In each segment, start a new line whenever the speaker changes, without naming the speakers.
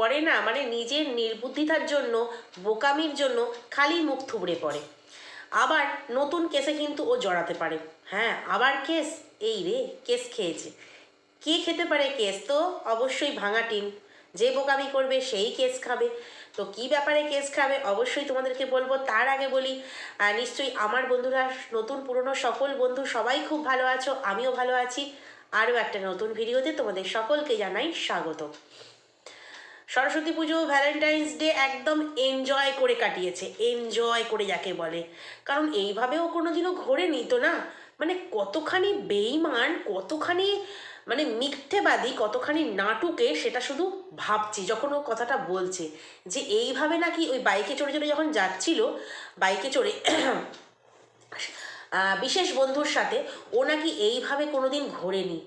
পরে না মানে নিজের নির্বুদ্ধিতার জন্য, বোকামির জন্য খালি মুখ থুবড়ে পড়ে। আবার নতুন কেসে কিন্তু ও জড়াতে পারে। হ্যাঁ আবার কেস? এই রে, কেস খেয়েছে। কে খেতে পারে কেস? তো অবশ্যই ভাঙা টিন। যে বোকামি করবে, সেই কেস খাবে। তো কি ব্যাপারে কেস খাবে? অবশ্যই তোমাদেরকে বলব। তার আগে বলি নিশ্চয়ই আমার বন্ধুরা, নতুন, পুরনো সকল বন্ধু সবাই খুব ভালো আছো, আমিও ভালো আছি। আরও একটা নতুন ভিডিওতে তোমাদের সকলকে জানাই স্বাগত। সরস্বতী পুজো ভ্যালেন্টাইন্স ডে একদম এনজয় করে কাটিয়েছে। এনজয় করে যাকে বলে। কারণ এইভাবেও কোনোদিনও ঘোরে নিত না? মানে কতখানি বেইমান, কতখানি মানে মিথ্যেবাদী, কতখানি নাটুকে সেটা শুধু ভাবছি, যখন ও কথাটা বলছে। যে এইভাবে নাকি ওই বাইকে চড়ে চড়ে যখন যাচ্ছিল, বাইকে চড়ে বিশেষ বন্ধুর সাথে, ও নাকি এইভাবে কোনোদিন ঘোরেনি।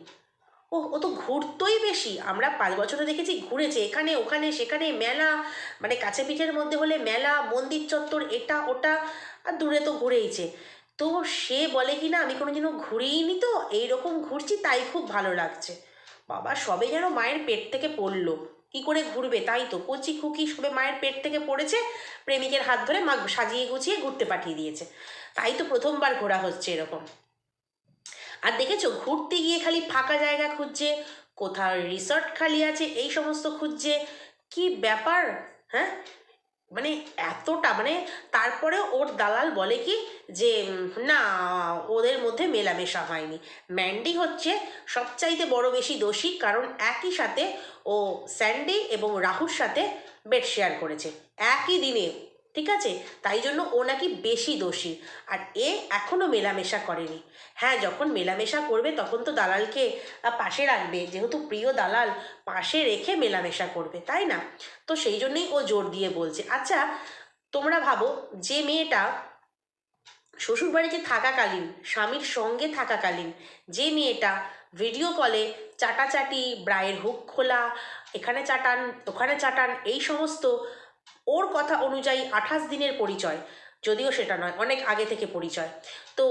ও ও তো ঘুরতোই বেশি। আমরা পাঁচ বছরে দেখেছি ঘুরেছে, এখানে, ওখানে, সেখানে মেলা মানে কাছে পিঠের মধ্যে হলে মেলা, মন্দির চত্বর, এটা, ওটা, আর দূরে তো ঘুরেইছে। তো সে বলে কি না, আমি কোনোদিনও ঘুরেইনি তো, এইরকম ঘুরছি, তাই খুব ভালো লাগছে। বাবা, সবে যেন মায়ের পেট থেকে পড়ল। কি করে ঘুরবে, তাই তো, কচি খুকি সবে মায়ের পেট থেকে পড়েছে, প্রেমিকের হাত ধরে মা সাজিয়ে গুছিয়ে ঘুরতে পাঠিয়ে দিয়েছে। তাই তো প্রথমবার ঘোরা হচ্ছে এরকম। আর দেখেছ, ঘুরতে গিয়ে খালি ফাঁকা জায়গা খুঁজছে, কোথাও রিসর্ট খালি আছে, এই সমস্ত খুঁজছে, কি ব্যাপার? হ্যাঁ? মানে এতটা মানে তারপরে ওর দালাল বলে কি যে না, ওদের মধ্যে মেলামেশা হয়নি। ম্যান্ডি হচ্ছে সবচাইতে বড় বেশি দোষী, কারণ একই সাথে ও স্যান্ডি এবং রাহুর সাথে বেড শেয়ার করেছে। একই দিনে ঠিক আছে? তাই জন্য ও নাকি বেশি দোষী। আর এ এখনও মেলামেশা করেনি। হ্যাঁ যখন মেলামেশা করবে তখন তো দালালকে পাশে রাখবে। যেহেতু প্রিয় দালাল পাশে রেখে মেলামেশা করবে, তাই না? তো সেই জন্যই ও জোর দিয়ে বলছে আচ্ছা তোমরা ভাবো, যে মেয়েটা শ্বশুরবাড়িতে থাকাকালীন, স্বামীর সঙ্গে থাকাকালীন, যে মেয়েটা ভিডিও কলে চাটাচাটি, ব্রায়ের হুক খোলা, এখানে চাটান, ওখানে চাটান, এই সমস্ত ওর কথা অনুযায়ী আঠাশ দিনের পরিচয়, যদিও সেটা নয়, অনেক আগে থেকে পরিচয়। তো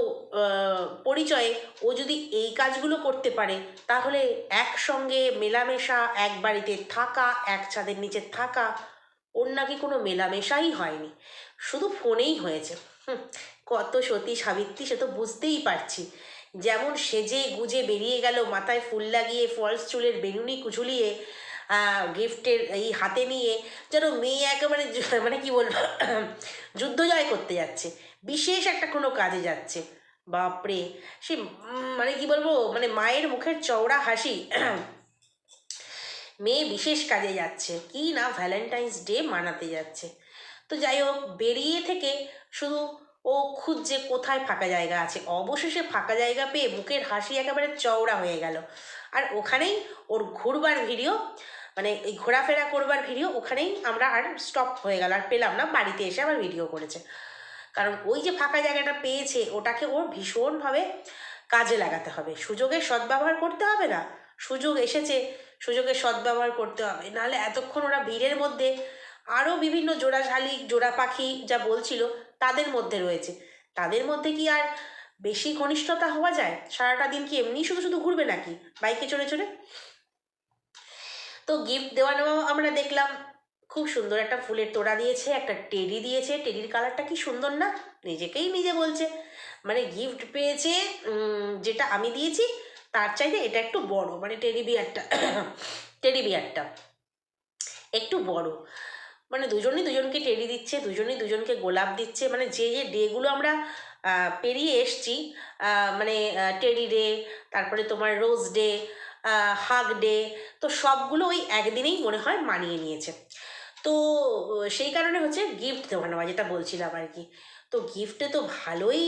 পরিচয়ে ও যদি এই কাজগুলো করতে পারে, তাহলে একসঙ্গে মেলামেশা, এক বাড়িতে থাকা, এক ছাদের নিচে থাকা, ওর নাকি কোনো মেলামেশাই হয়নি। শুধু ফোনেই হয়েছে। কত সতী সাবিত্রী, সে তো বুঝতেই পারছি। যেমন সেজে গুজে বেরিয়ে গেল মাথায় ফুল লাগিয়ে, ফলস চুলের বেনুনি কুচুলিয়ে গিফটের এই হাতে নিয়ে যেন মেয়ে একেবারে মানে কি বলব, যুদ্ধ জয় করতে যাচ্ছে। বিশেষ একটা কোনো কাজে যাচ্ছে। বাপরে! সে মানে কি বলব মানে মায়ের মুখের চওড়া হাসি মেয়ে বিশেষ কাজে যাচ্ছে। কি না ভ্যালেন্টাইন্স ডে মানাতে যাচ্ছে। তো যাই হোক, বেরিয়ে থেকে শুধু ও খুঁজছে কোথায় ফাঁকা জায়গা আছে। অবশেষে ফাঁকা জায়গা পেয়ে মুখের হাসি একেবারে চওড়া হয়ে গেল। আর ওখানেই ওর ঘুরবার ভিডিও মানে এই ঘোরাফেরা করবার ভিডিও ওখানেই আমরা আর স্টপ হয়ে গেল, আর পেলাম না। বাড়িতে এসে আবার ভিডিও করেছে। কারণ ওই যে ফাঁকা জায়গাটা পেয়েছে, ওটাকে ওর ভীষণভাবে কাজে লাগাতে হবে। সুযোগের সদ্ব্যবহার করতে হবে না। সুযোগ এসেছে, সুযোগের সদ্ব্যবহার করতে হবে। নাহলে এতক্ষণ ওরা ভিড়ের মধ্যে আরও বিভিন্ন জোড়া শালিক জোড়া পাখি যা বলছিল, তাদের মধ্যে রয়েছে। তাদের মধ্যে কি আর বেশি ঘনিষ্ঠতা হওয়া যায়? সারাটা দিন কি এমনি শুধু শুধু ঘুরবে নাকি? বাইকে চড়ে চড়ে? তো গিফট দেওয়া নেওয়া আমরা দেখলাম। খুব সুন্দর একটা ফুলের তোড়া দিয়েছে, একটা টেডি দিয়েছে। টেডির কালারটা কি সুন্দর না? নিজেকেই নিজে বলছে। মানে গিফট পেয়েছে যেটা আমি দিয়েছি, তার চাইতে এটা একটু বড় মানে টেডি বিয়ারটা টেডি বিয়ারটা। একটু বড়। মানে দুজনই দুজনকে টেডি দিচ্ছে, দুজনই দুজনকে গোলাপ দিচ্ছে। মানে যে যে ডেগুলো আমরা পেরিয়ে এসছি মানে টেডি ডে তারপরে তোমার রোজ ডে হাগ ডে তো সবগুলো ওই একদিনেই মনে হয় মানিয়ে নিয়েছে। তো, সেই কারণে হচ্ছে গিফট দেওয়া নেওয়া, যেটা বলছিলাম আর কি। তো গিফটে তো ভালোই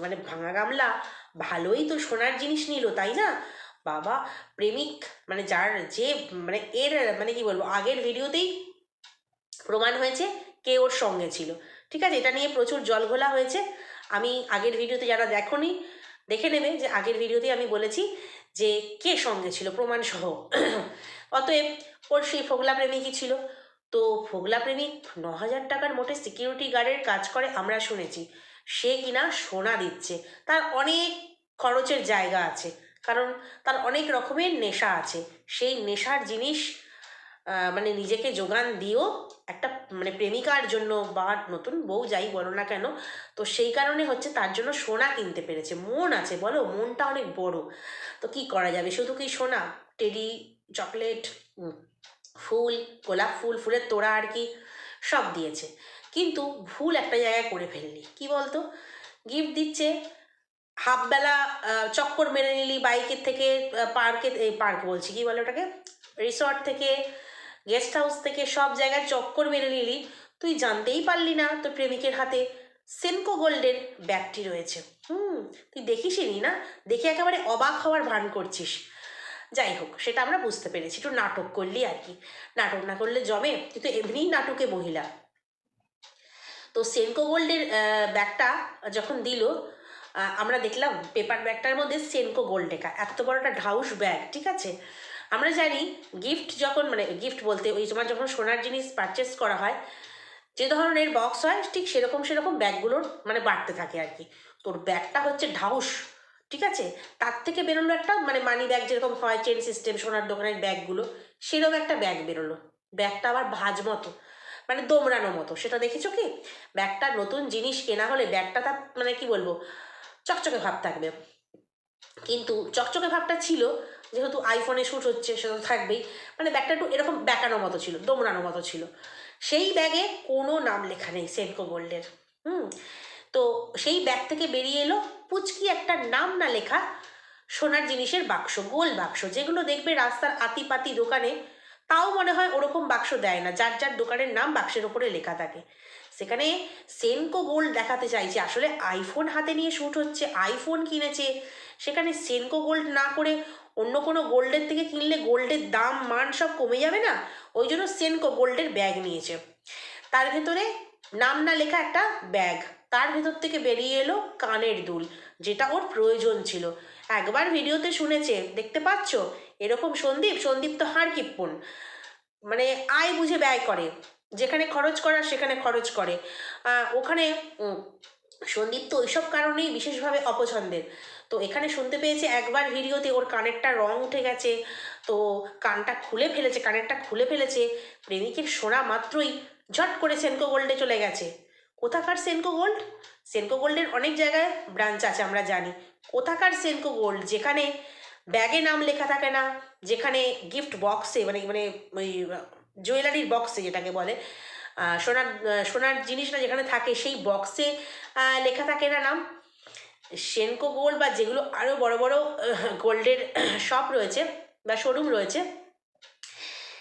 মানে ভাঙা গামলা, ভালোই তো সোনার জিনিস নিল, তাই না? বাবা, প্রেমিক মানে যার যে মানে এর মানে কি বলব, আগের ভিডিওতেই প্রমাণ হয়েছে কে ওর সঙ্গে ছিল। ঠিক আছে, এটা নিয়ে প্রচুর জল ঘোলা হয়েছে। আমি আগের ভিডিওতে যারা দেখোনি দেখে নেবে যে আগের ভিডিওতে আমি বলেছি যে কে সঙ্গে ছিল প্রমাণ সহ অতএব ওর সেই ফোগলা প্রেমিকই ছিল। তো ফোগলা প্রেমিক ন হাজার টাকার মোটে সিকিউরিটি গার্ডের কাজ করে আমরা শুনেছি। সে কিনা সোনা দিচ্ছে। তার অনেক খরচের জায়গা আছে। কারণ তার অনেক রকমের নেশা আছে। সেই নেশার জিনিস মানে নিজেকে যোগান দিও। একটা মানে প্রেমিকার জন্য বা নতুন বউ যাই বলো না কেন, তো সেই কারণে হচ্ছে তার জন্য সোনা কিনতে পেরেছে। মন আছে, বলো? মনটা অনেক বড়। তো কি করা যাবে? শুধু কি সোনা? টেডি, চকলেট ফুল, গোলাপ ফুল, ফুলের তোড়া আর কি, সব দিয়েছে। কিন্তু ভুল একটা জায়গায় করে ফেললি। কি বলতো? গিফট দিচ্ছে, হাফবেলা চক্কর মেরে নিলি বাইকের থেকে পার্কে পার্ক বলছি, কি বলে ওটাকে? রিসর্ট থেকে গেস্ট হাউস থেকে সব জায়গায় চক্কর মেরে নিলি, তুই জানতেই পারলি না তোর প্রেমিকের হাতে সেনকো গোল্ডের ব্যাগটি রয়েছে। হুম, তুই দেখিসনি না? দেখে একেবারে অবাক হওয়ার ভান করছিস। যাই হোক, সেটা আমরা বুঝতে পেরেছি, একটু নাটক করলি আর কি। নাটক না করলে জমে, তুই তো এমনিই নাটকে মহিলা। তো সেনকো গোল্ডের ব্যাগটা যখন দিল আমরা দেখলাম পেপার ব্যাগটার মধ্যে সেনকো গোল্ড লেখা। এত বড় একটা ঢাউস ব্যাগ, ঠিক আছে? আমরা জানি গিফট যখন মানে গিফট বলতে ওই তোমার যখন সোনার জিনিস পারচেস করা হয়, যে ধরনের বক্স হয়, ঠিক সেরকম সেরকম ব্যাগগুলোর মানে বাড়তে থাকে আর কি। তোর ব্যাগটা হচ্ছে ঢাউস, ঠিক আছে? তার থেকে বেরোলো একটা মানে মানি ব্যাগ যেরকম হয় চেন সিস্টেম সোনার দোকানের ব্যাগগুলো সেরকম একটা ব্যাগ বেরোলো। ব্যাগটা আবার ভাজ মতো মানে দোমড়ানো মতো। সেটা দেখেছ কি? ব্যাগটা নতুন জিনিস কেনা হলে ব্যাগটা তার মানে কি বলব? চকচকে ভাব থাকবে। কিন্তু চকচকে ভাবটা ছিল যেহেতু আইফোনে শ্যুট হচ্ছে, সেটা তো থাকবেই। মানে ব্যাগটা একটু এরকম ব্যাকানো মতো ছিল, দোমড়ানো মতো ছিল। সেই ব্যাগে কোনো নাম লেখা নেই সেনকো গোল্ডের হুম? তো সেই ব্যাগ থেকে বেরিয়ে এলো পুচকি একটা নাম না লেখা সোনার জিনিসের বাক্স, গোল বাক্স। যেগুলো দেখবে রাস্তার আতিপাতি দোকানে, তাও মনে হয় ওরকম বাক্স দেয় না, যার যার দোকানের নাম বাক্সের ওপরে লেখা থাকে। সেখানে সেনকো গোল্ড দেখাতে চাইছে, আসলে আইফোন হাতে নিয়ে শ্যুট হচ্ছে আইফোন কিনেছে। সেখানে সেনকো গোল্ড না করে অন্য কোনো গোল্ডের থেকে কিনলে গোল্ডের দাম, মান সব কমে যাবে না? ওই জন্য সেনকো গোল্ডের ব্যাগ নিয়েছে। তার ভেতরে নাম না লেখা একটা ব্যাগ তার ভেতর থেকে বেরিয়ে এলো কানের দুল, যেটা ওর প্রয়োজন ছিল। একবার ভিডিওতে শুনেছে, দেখতে পাচ্ছ? এরকম সন্দীপ সন্দীপ তো হাড় কিপ্পন। মানে আয় বুঝে ব্যয় করে। যেখানে খরচ করার সেখানে খরচ করে। ওখানে সন্দীপ তো ওইসব কারণেই বিশেষভাবে অপছন্দের। তো এখানে শুনতে পেয়েছে একবার ভিডিওতে ওর কানেরটা রং উঠে গেছে। তো কানটা খুলে ফেলেছে, কানেরটা খুলে ফেলেছে। প্রেমিকের শোনা মাত্রই ঝট করে সেনকো গোল্ডে চলে গেছে। কোথাকার সেনকো গোল্ড? সেনকো গোল্ডের অনেক জায়গায় ব্রাঞ্চ আছে, আমরা জানি। কোথাকার সেনকো গোল্ড? যেখানে ব্যাগে নাম লেখা থাকে না, যেখানে গিফট বক্সে মানে মানে ওই, জুয়েলারির বক্সে যেটাকে বলে সোনার সোনার জিনিসটা যেখানে থাকে, সেই বক্সে লেখা থাকে না নাম। সেনকো গোল্ড বা যেগুলো আরও বড় বড় গোল্ডের শপ রয়েছে বা শোরুম রয়েছে,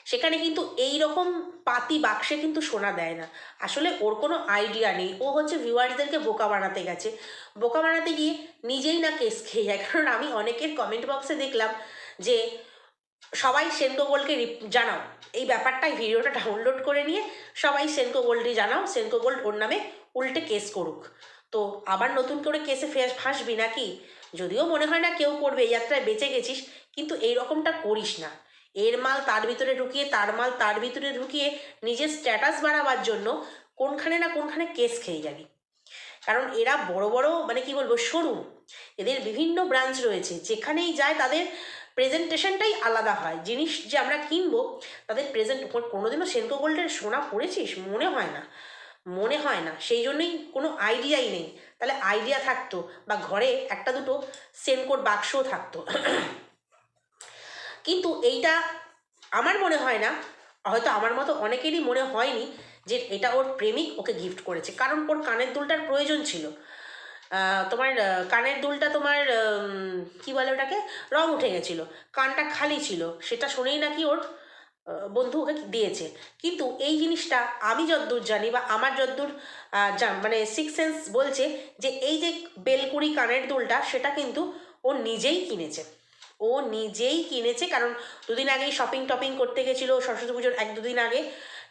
সেখানে কিন্তু এই রকম পাতি বাক্সে কিন্তু সোনা দেয় না। আসলে ওর কোনো আইডিয়া নেই। ও হচ্ছে ভিউয়ার্সদেরকে বোকা বানাতে গেছে। বোকা বানাতে গিয়ে নিজেই না কেস খেয়ে যায়। কারণ আমি অনেকের কমেন্ট বক্সে দেখলাম যে, সবাই সেনকো গোল্ডকে জানাও। এই ব্যাপারটাই ভিডিওটা ডাউনলোড করে নিয়ে সবাই সেনকো গোল্ডে জানাও। সেনকো গোল্ড ওর নামে উল্টে কেস করুক। তো আবার নতুন করে কেসে ফেস, ফাঁসবি নাকি? যদিও মনে হয় না কেউ করবে, এই যাত্রায় বেঁচে গেছিস, কিন্তু এই রকমটা করিস না। এর মাল তার ভিতরে ঢুকিয়ে, তার মাল তার ভিতরে ঢুকিয়ে নিজের স্ট্যাটাস বাড়াবার জন্য কোনখানে না কোনখানে কেস খেয়ে যাবি। কারণ এরা বড় বড় মানে কি বলব শোরুম এদের বিভিন্ন ব্রাঞ্চ রয়েছে, যেখানেই যায় তাদের প্রেজেন্টেশনটাই আলাদা হয়। জিনিস যে আমরা কিনবো, তাদের প্রেজেন্ট কোনোদিনও সেনকো গোল্ডের সোনা পড়েছিস? মনে হয় না। মনে হয় না। সেই জন্যই কোনো আইডিয়াই নেই। তাহলে আইডিয়া থাকতো বা ঘরে একটা দুটো সেনকোর বাক্সও থাকতো। কিন্তু এইটা আমার মনে হয় না, হয়তো আমার মতো অনেকেরই মনে হয়নি যে এটা ওর প্রেমিক ওকে গিফট করেছে। কারণ ওর কানের দুলটার প্রয়োজন ছিল। তোমার কানের দুলটা তোমার কি বলে ওটাকে? রং উঠে গেছিল। কানটা খালি ছিল। সেটা শুনেই নাকি ওর বন্ধু ওকে দিয়েছে। কিন্তু এই জিনিসটা আমি যদ্দূর জানি বা আমার যদ্দূর মানে সিক্স সেন্স বলছে যে এই যে বেলকুড়ি কানের দুলটা, সেটা কিন্তু ও নিজেই কিনেছে। ও নিজেই কিনেছে, কারণ দুদিন আগেই শপিং টপিং করতে গেছিল সরস্বতী পুজোর এক দুদিন আগে।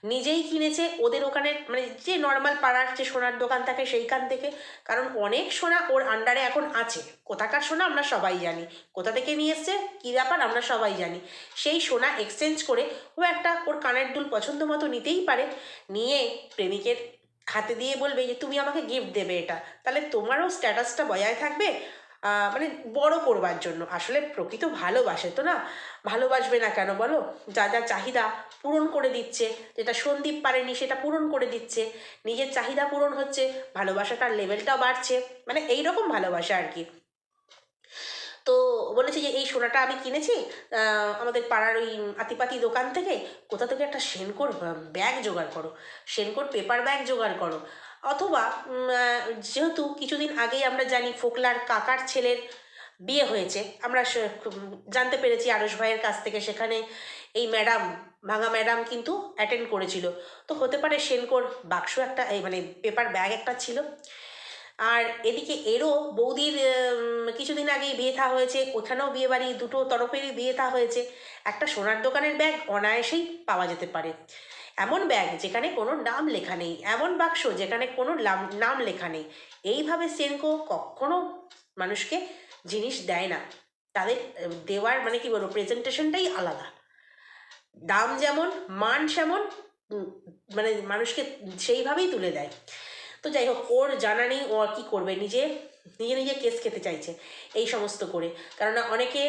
নিজেই কিনেছে, ওদের ওখানে মানে যে নর্মাল পাড়ার যে সোনার দোকান থাকে সেইখান থেকে। কারণ অনেক সোনা ওর আন্ডারে এখন আছে। কোথাকার সোনা আমরা সবাই জানি। কোথা থেকে নিয়ে এসছে, কী ব্যাপার আমরা সবাই জানি। সেই সোনা এক্সচেঞ্জ করে ও একটা ওর কানের দুল পছন্দ মতো নিতেই পারে। নিয়ে প্রেমিকের হাতে দিয়ে বলবে যে, তুমি আমাকে গিফট দেবে এটা। তাহলে তোমারও স্ট্যাটাসটা বজায় থাকবে? মানে বড় করবার জন্য। আসলে প্রকৃত ভালোবাসে তো না? ভালোবাসবে না কেন বলো? যা যা চাহিদা পূরণ করে দিচ্ছে, যেটা সন্দীপ পারেনি সেটা পূরণ করে দিচ্ছে। নিজের চাহিদা পূরণ হচ্ছে, ভালোবাসাটার লেভেলটাও বাড়ছে। মানে এই রকম ভালোবাসা আর কি। তো বলেছে যে, এই সোনাটা আমি কিনেছি আমাদের পাড়ার ওই আতিপাতি দোকান থেকে। কোথা থেকে একটা সেনকোর ব্যাগ জোগাড় করো। সেনকোর পেপার ব্যাগ জোগাড় করো। অথবা যেহেতু কিছুদিন আগেই আমরা জানি ফোকলার কাকার ছেলের বিয়ে হয়েছে, আমরা জানতে পেরেছি আরস ভাইয়ের কাছ থেকে সেখানে এই ম্যাডাম, ভাঙা ম্যাডাম কিন্তু অ্যাটেন্ড করেছিল। তো হতে পারে সেনকোর বাক্স একটা, এই মানে পেপার ব্যাগ একটা ছিল। আর এদিকে এরও বৌদির কিছুদিন আগেই বিয়ে থা হয়েছে, ওখানেও বিয়ে বাড়ি, দুটো তরফেরই বিয়ে থা হয়েছে। একটা সোনার দোকানের ব্যাগ অনায়াসেই পাওয়া যেতে পারে। এমন ব্যাগ যেখানে কোনো নাম লেখা নেই, এমন বাক্স যেখানে কোনো নাম লেখা নেই। এইভাবে সেনকো কখনো মানুষকে জিনিস দেয় না। তাদের, দেওয়ার মানে কি বলব প্রেজেন্টেশনটাই আলাদা। দাম যেমন, মান সেমন মানে মানুষকে সেইভাবেই তুলে দেয়। তো যাই হোক, ওর জানা নেই, ও আর কী করবে? নিজে নিজে নিজে কেস খেতে চাইছে, এই সমস্ত করে। কেননা অনেকে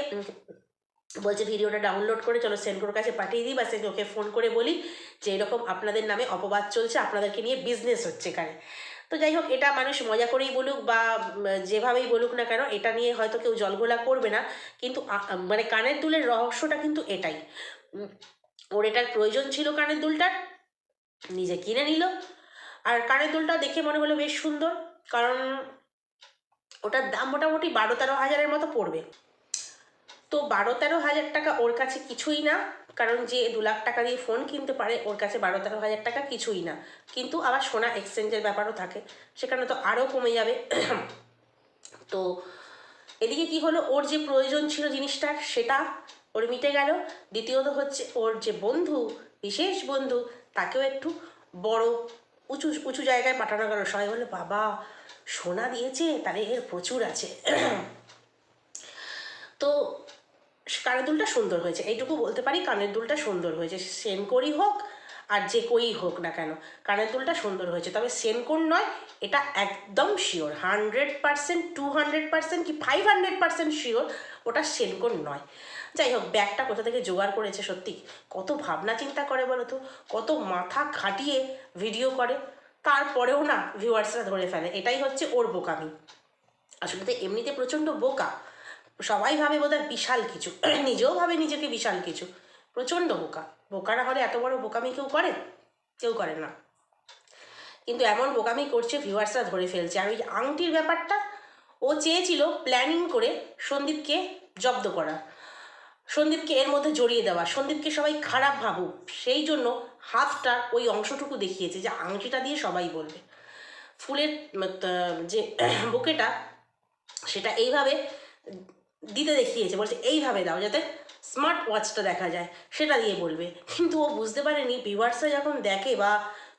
বলছে ভিডিওটা ডাউনলোড করে চলো সেন্ট্রোর কাছে পাঠিয়ে দিই বা ওকে ফোন করে বলি যে এরকম আপনাদের নামে অপবাদ চলছে, আপনাদেরকে নিয়ে বিজনেস হচ্ছে এখানে। তো যাই হোক, এটা মানুষ মজা করেই বলুক বা যেভাবেই বলুক না কেন, এটা নিয়ে হয়তো কেউ জলঘোলা করবে না, কিন্তু মানে কানের দুলের রহস্যটা কিন্তু এটাই। ওর এটার প্রয়োজন ছিল কানের দুলটার নিজে কিনে নিল। আর কানের দুলটা দেখে মনে হলো বেশ সুন্দর, কারণ ওটার দাম মোটামুটি বারো তেরো হাজারের মতো পড়বে। তো বারো তেরো হাজার টাকা ওর কাছে কিছুই না, কারণ যে দু লাখ টাকা দিয়ে ফোন কিনতে পারে, ওর কাছে বারো তেরো হাজার টাকা কিছুই না। কিন্তু আবার সোনা এক্সচেঞ্জের ব্যাপারও থাকে, সেখানে তো আরও কমে যাবে। তো এদিকে কি হলো? ওর যে প্রয়োজন ছিল জিনিসটার সেটা ওর মিটে গেল। দ্বিতীয়ত হচ্ছে ওর যে বন্ধু, বিশেষ বন্ধু, তাকেও একটু বড়, উঁচু উঁচু জায়গায় পাঠানো গেল। সবাই বলে বাবা, সোনা দিয়েছে? তাহলে এর প্রচুর আছে। তো কানের দুলটা সুন্দর হয়েছে। এইটুকু বলতে পারি কানের দুলটা সুন্দর হয়েছে। সেনকোরই হোক আর যে কই হোক না কেন, কানের দুলটা সুন্দর হয়েছে। তবে সেনকোর নয়, এটা একদম sure hundred percent two hundred percent কি ফাইভ হান্ড্রেড পার্সেন্ট শিওর ওটা সেনকোর নয়। যাই হোক, ব্যাগটা কোথা থেকে জোগাড় করেছে সত্যি? কত ভাবনা চিন্তা করে বলো তো? কত মাথা খাটিয়ে ভিডিও করে। তারপরেও না ভিউয়ার্সরা ধরে ফেলে। এটাই হচ্ছে ওর বোকামি। আসলে তো এমনিতে প্রচণ্ড বোকা। সবাই ভাবে বোধহয় বিশাল কিছু। নিজেও ভাবে নিজেকে বিশাল কিছু। প্রচণ্ড বোকা। বোকা না হলে এত বড় বোকামি কেউ করে? কেউ করে না। কিন্তু এমন বোকামি করছে ভিউয়ার্সরা ধরে ফেলছে। আর ওই আংটির ব্যাপারটা ও চেয়েছিল প্ল্যানিং করে সন্দীপকে জব্দ করা। সন্দীপকে এর মধ্যে জড়িয়ে দেওয়া। সন্দীপকে সবাই খারাপ ভাবুক। সেই জন্য হাতটার ওই অংশটুকু দেখিয়েছে যে আংটিটা দিয়ে সবাই বলবে। ফুলের যে বুকেটা, সেটা এইভাবে দিতে দেখিয়েছে, বলছে, এইভাবে দাও যাতে স্মার্ট ওয়াচটা দেখা যায়। সেটা দিয়ে বলবে। কিন্তু ও বুঝতে পারেনি ভিউয়ার্সরা যখন দেখে বা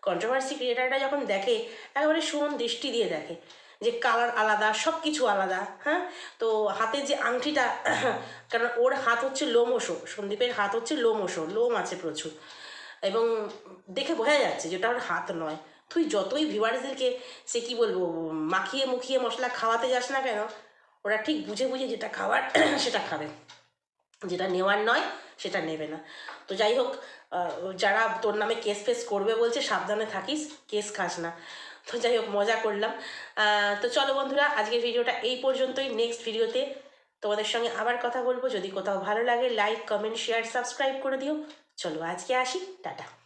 কন্ট্রোভার্সি ক্রিয়েটাররা যখন দেখে, একেবারে সুমন দৃষ্টি দিয়ে দেখে যে কালার আলাদা সব কিছু আলাদা হ্যাঁ? তো হাতের যে আংটিটা, কারণ ওর হাত হচ্ছে লোমশো সন্দীপের হাত হচ্ছে লোমশো লোম আছে প্রচুর। এবং দেখে বোঝা যাচ্ছে যে ওটা ওর হাত নয়। তুই যতই ভিউয়ার্সদেরকে সে কি বলব মাখিয়ে মুখিয়ে মশলা খাওয়াতে যাস না কেন ওরা ঠিক বুঝে বুঝে যেটা খাওয়ার, সেটা খাবে। যেটা নেওয়ার নয়, সেটা নেবে না। তো যাই হোক যারা তোর নামে কেস ফেস করবে বলছে, সাবধানে থাকিস কেস খাস না। তো যাই হোক, মজা করলাম। তো চলো বন্ধুরা, আজকের ভিডিওটা এই পর্যন্তই। নেক্সট ভিডিওতে তোমাদের সঙ্গে আবার কথা বলব। যদি কোথাও ভালো লাগে লাইক কমেন্ট শেয়ার সাবস্ক্রাইব করে দিও। চলো আজকে আসি। টাটা।